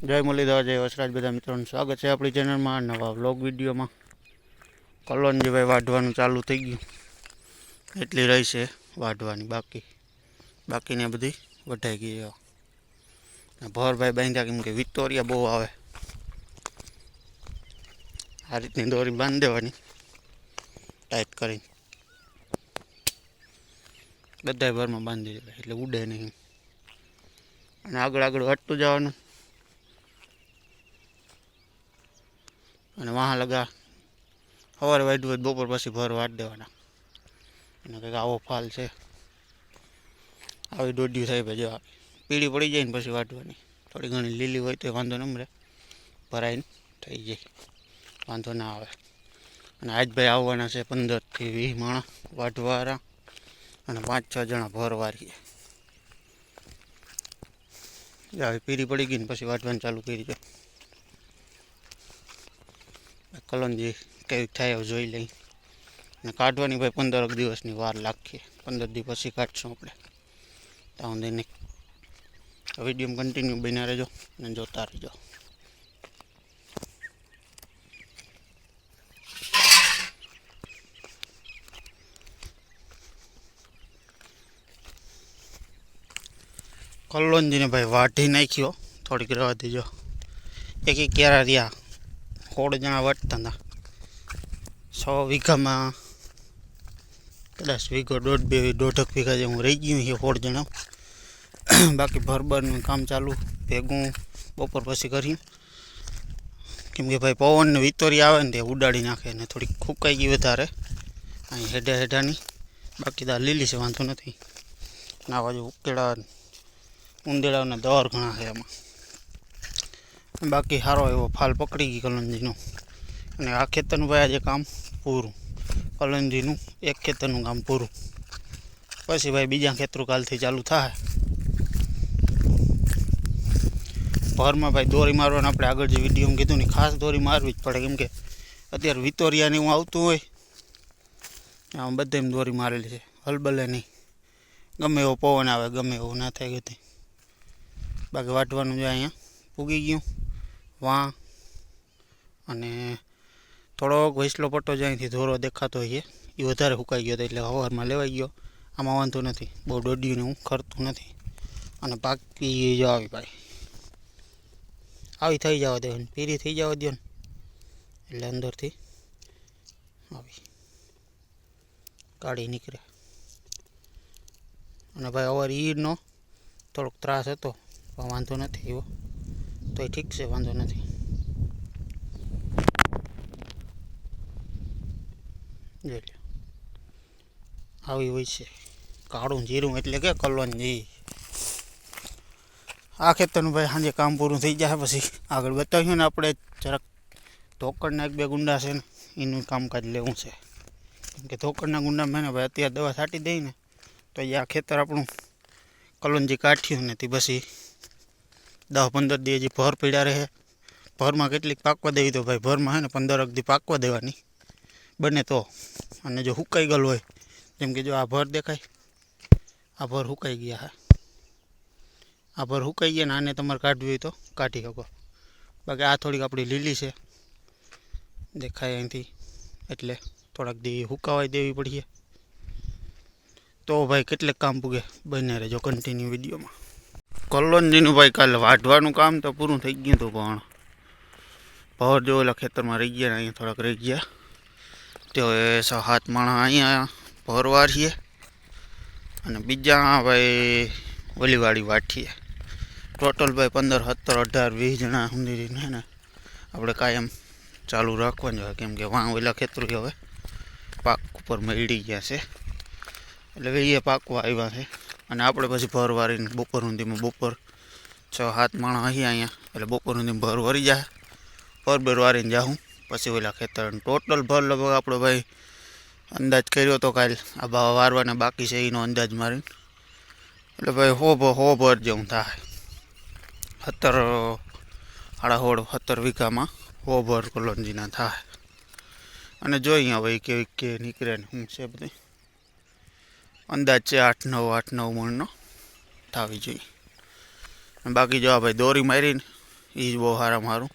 જય મુરલીધર જય વસરાજ, બધા મિત્રોનું સ્વાગત છે આપણી ચેનલમાં. નવા વ્લોગ વિડીયોમાં. કલોનજીભાઈ વાઢવાનું ચાલુ થઈ ગયું. એટલી રહી છે વાઢવાની બાકી. બાકીને બધી વઢાઈ ગઈ. ભરભાઈ બાંધ્યા કેમ કે વિક્ટોરિયા બહુ આવે. આ રીતની દોરી બાંધી દેવાની. ટાઈટ કરીને. બધાય ભરમાં બાંધી દેવાય, એટલે ઉડે નહીં. અને આગળ આગળ હટતું જવાનું. અને વાહ લગા સવારે વાઢવું હોય બપોર પછી ભર વાટ દેવાના. અને કંઈક આવો ફાલ છે. આવી દોઢિયું થાય ભાઈ જો પીળી પડી જાય ને પછી વાટવાની. થોડી ઘણી લીલી હોય તો વાંધો ન મળે. ભરાઈને થઈ જાય. વાંધો ના આવે. અને આજ ભાઈ આવવાના છે પંદરથી વીસ માણસ વાઢવાળા અને પાંચ છ જણા ભરવારીએ. આવી પીળી પડી ગઈ ને પછી વાટવાનું ચાલુ કરી દો. કલંજી કેવી થાય જોઈ લઈ. ને કાઢવાની ભાઈ પંદર દિવસની વાર લાગીએ પંદર દિવસ પછી કાઢશું આપણે. ત્યાં સુધીની વીડિયો કન્ટિન્યુ બન્યા રહેજો અને જોતા રહેજો. કલ્લોંજીને ભાઈ વાઢી નાખ્યો. થોડીક રહેવા દેજો. એક એક કેરા રહ્યા. સોળ જણા વાટતા હતા સો વીઘામાં, કદાચ વીઘો દોઢ બે, દોઢક વીઘા જે હું રહી ગયું છે સોળ જણા બાકી ભરબરનું કામ ચાલુ, ભેગું બપોર પછી કરી કેમ કે ભાઈ પવનને વિતોરી આવે ને તે ઉડાડી નાખે ને થોડીક ખૂંકાઈ ગઈ વધારે. અહીં હેડા હેડાની. બાકી તો લીલી છે, વાંધો નથી. આ બાજુ ઉકેળા ઉંદેડાના દર ઘણા છે એમાં બાકી સારો એવો ફાલ પકડી ગઈ કલંજીનો. અને આ ખેતરનું ભાઈ આજે કામ પૂરું. કલંજીનું, એક ખેતરનું કામ પૂરું. પછી ભાઈ બીજા ખેતરું કાલથી ચાલુ થાય. ભરમાં ભાઈ દોરી મારવાનું આપણે આગળ જે વિડીયોમાં કીધું ને, ખાસ દોરી મારવી જ પડે. કેમ કે અત્યારે વિતોરિયાને એવું આવતું હોય, આમ બધે એમ દોરી મારેલી છે. હલબલે નહીં. ગમે એવો પવન આવે, ગમે એવું ના થાય ગતિ. બાકી વાટવાનું જો અહીંયા પૂગી ગયું. વાં. અને થોડોક વૈસલો પટ્ટો જ્યાંથી ધોરો દેખાતો હોય એ વધારે સુકાઈ ગયો હતો એટલે હવારમાં લેવાઈ ગયો. આમાં વાંધો નથી. બહુ દોડ્યું હું ખરતું નથી. અને પાકી જો આવી ભાઈ. આવી થઈ જવા દે પીરી થઈ જવા દો ને. એટલે અંદરથી આવી. કાઢી નીકળે. અને ભાઈ અવાર ઈડનો થોડોક ત્રાસ હતો, પણ વાંધો નથી એવો. તો ઠીક છે, વાંધો નથી. આવી હોય છે. કાળું જીરું એટલે કે કલોંજી આ ખેતરનું ભાઈ સાંજે કામ પૂરું થઈ જાય પછી આગળ બતાવ્યું ને આપણે જરાક ધોકડના એક બે ગુંડા છે ને, એનું કામકાજ લેવું છે. કેમ કે ધોકડના ગુંડા મેં ભાઈ અત્યારે દવા છાંટી દઈ ને, તો એ આ ખેતર આપણું કલોંજી કાઢ્યું ને, તે પછી દસ પંદર દી ભર પીડા રહે. ભરમાં કેટલીક પાકવા દેવી તો ભાઈ ભરમાં હે ને પંદર અગધી પાકવા દેવાની. બને તો. અને જો હુકાઈ ગયેલું હોય, જેમ કે જો આ ભર દેખાય. આ ભર હુકાઈ ગયા હા. આ ભર હુકાઈ ગયા ને આને તમારે કાઢવી હોય તો કાઢી શકો. બાકી આ થોડીક આપણી લીલી છે. દેખાય અહીંથી. એટલે થોડાક દી હુકાવાઈ દેવી પડીએ. તો ભાઈ કેટલેક કામ પૂગે. બને રહેજો કન્ટિન્યુ વિડીયોમાં. કલોનજીનું ભાઈ કાલે વાઢવાનું કામ તો પૂરું થઈ ગયું હતું પણ ભર જો ઓલા ખેતરમાં રહી ગયા અહીંયા થોડાક રહી ગયા. તો એ સાત માણસ અહીંયા ભરવા છીએ અને બીજા ભાઈ ઓલીવાળી વાઠીએ ટોટલ ભાઈ પંદર, સત્તર, અઢાર, વીસ જણા સુધીને ને આપણે કાયમ ચાલુ રાખવાનું હોય. કેમ કે વાં ઓલા ખેતરું હવે પાક ઉપર મળી ગયા છે. એટલે એ પાકવા આવ્યા છે. અને આપણે પછી ભર વારીને બપોર સુધીમાં બપોર છ, સાત માણસ અહીં અહીંયા. એટલે બપોર સુધી ભર વરી જાય. ભર ભર વારીને જાઉં પછી ઓલા ખેતર ટોટલ ભર લગભગ આપણો ભાઈ અંદાજ કર્યો હતો કાલ આ બા વારવાના બાકી છે, એનો અંદાજ મારીને. એટલે ભાઈ હો ભર હો ભર જેવું થાય. સત્તર સાડા સત્તર વીઘામાં હો ભર કોલોનજીના થાય. અને જોઈએ હવે કેવી કે નીકળે ને શું છે બધી. અંદાજ છે આઠ નવ આઠ નવ મણનો થવી જોઈએ. બાકી જો આ ભાઈ દોરી મારીને એ જ બહુ સારા મારું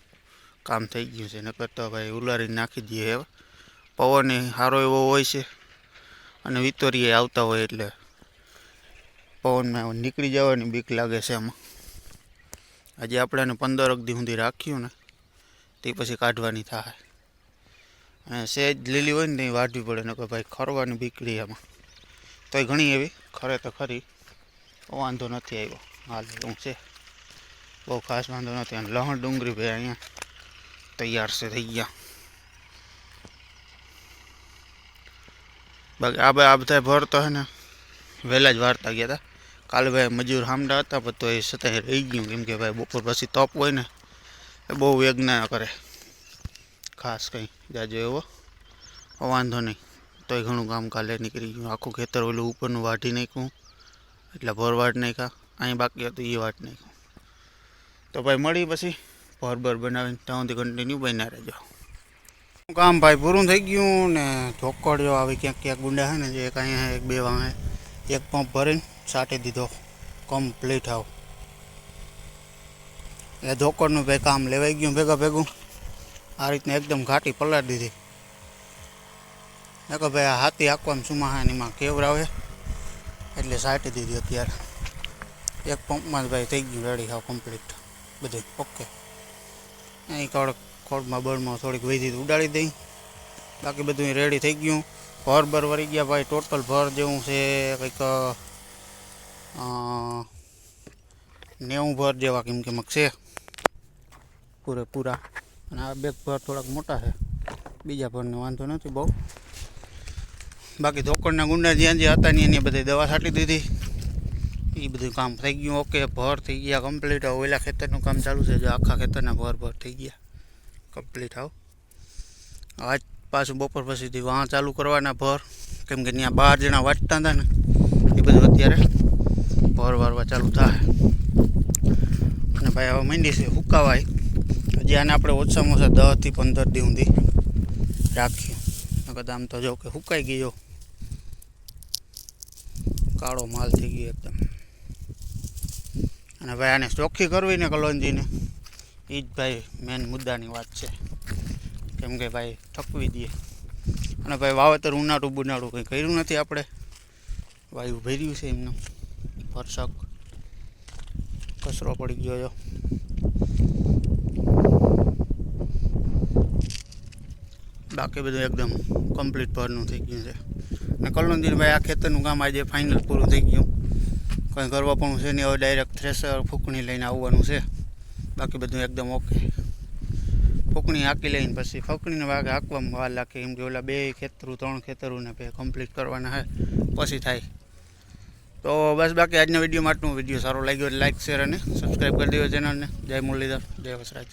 કામ થઈ ગયું છે. નકર તો ભાઈ ઉલારીને નાખી દઈએ હવે. પવન સારો એવો હોય છે અને વિતોરીએ આવતા હોય એટલે પવનમાં નીકળી જવાની બીક લાગે છે એમાં આજે આપણે એને પંદર અગધી સુધી રાખ્યું ને, તે પછી કાઢવાની થાય. અને સહેજ લીલી હોય ને તે વાઢવી પડે, નકર ભાઈ ખરવાની બીકડી એમાં તોય ઘણી એવી, ખરે તો ખરી. વાંધો નથી આવ્યો. હાલ એવું છે. બહુ ખાસ વાંધો નથી. અને લહણ ડુંગળી ભાઈ અહીંયા તૈયાર છે, થઈ ગયા. બાકી આ ભાઈ આ બધા ભર તો હે ને વહેલા જ વારતા ગયા હતા કાલે ભાઈ મજૂર હામડા હતા, પણ તો એ છતાંય રહી ગયું. કેમ કે ભાઈ બપોર પછી તપ હોય ને, એ બહુ વેગ ના કરે. ખાસ કંઈ જાજો એવો. વાંધો નહીં. તોય ઘણું કામ કાલે નીકળી ગયું. આખું ખેતર ઓલું ઉપરનું વાઢી નાખ્યું. એટલે ભર વાટ નાખ્યા. અહીં બાકી હતું એ વાટ નાખ્યું. તો ભાઈ મળી પછી ભર ભર બનાવીને ત્યાંથી કન્ટિન્યુ બન્યા રહેજો. કામ ભાઈ? પૂરું થઈ ગયું ને ચોક્કડ જો આવી ક્યાંક ક્યાંક ગુંડા છે ને જે એક અહીંયા એક બે વાંહે. એક પંપ ભરીને સાટી દીધો. કમ્પ્લીટ આવ. એટલે ધોકડનું ભાઈ કામ લેવાઈ ગયું ભેગા ભેગું. આ રીતના એકદમ ઘાટી પલાળી દીધી. નકર ભાઈ આ હાથી આંકવામાં સુમાહાનીમાં કેવરાવે એટલે સાટી દીધી અત્યારે. એક પંપમાં જ ભાઈ થઈ ગયું રેડી, હાવ કમ્પ્લીટ બધે. ઓકે. અહીં કડક ખોડમાં બળમાં થોડીક વૈધી ઉડાડી દઈ. બાકી બધું રેડી થઈ ગયું. ભર ભર વળી ગયા ભાઈ. ટોટલ ભર જેવું છે, કંઈક નેવું ભર જેવા કેમ કે મગ છે. પૂરેપૂરા. અને આ બે ભર થોડાક મોટા છે. બીજા ભરને વાંધો નથી બહુ. બાકી ધોકડના ગુંડા જ્યાં જ્યાં હતા ને એની બધી દવા છાંટી દીધી. એ બધું કામ થઈ ગયું. ઓકે, ભર થઈ ગયા કમ્પ્લીટ હવે ઓલા ખેતરનું કામ ચાલુ છે. જો આખા ખેતરના ભર ભર થઈ ગયા. કમ્પ્લીટ આવ આજ પાછું બપોર પછીથી વાં ચાલુ કરવાના ભર. કેમ કે ત્યાં બાર જણા વાંચતા હતા ને, એ બધું અત્યારે ભર વારવા ચાલુ થાય. અને ભાઈ હવે મંડી છે હુકાવાય. હજી આને આપણે ઓછામાં ઓછા દસથી પંદર દી સુધી રાખ્યું નકર આમ તો જો કે હુકાઈ ગયો. કાળો માલ થઈ ગયો એકદમ. અને ભાઈ આને ચોખ્ખી કરવી ને કલોંજીને એ જ ભાઈ મેન મુદ્દાની વાત છે. કેમ કે ભાઈ થકવી દે. અને ભાઈ વાવેતર ઉનાળું બુનાળું કંઈ કર્યું નથી આપણે? વાયુ ભર્યું છે એમનું. વરસાદ કચરો પડી ગયો બાકી બધું એકદમ કમ્પ્લીટ ભરનું થઈ ગયું છે. અને કલોંદીભાઈ આ ખેતરનું કામ આજે ફાઇનલ પૂરું થઈ ગયું. કંઈ કરવા પણ છે નહીં, હવે ડાયરેક્ટ થ્રેસર ફૂકણી લઈને આવવાનું છે. બાકી બધું એકદમ ઓકે ફૂકણી હાંકી લઈને પછી ફૂકણીને વાગે હાંકવામાં વાર લાગે. એમ કે ઓલા બે ખેતરું, ત્રણ ખેતરુંને બે કમ્પ્લીટ કરવાના છે. પછી થાય. તો બસ બાકી આજના વિડીયોમાં આટલું. વીડિયો સારો લાગ્યો લાઇક શેર અને સબસ્ક્રાઈબ કરી દેજો ચેનલને જય મુરલીધર. જય વસરાજ.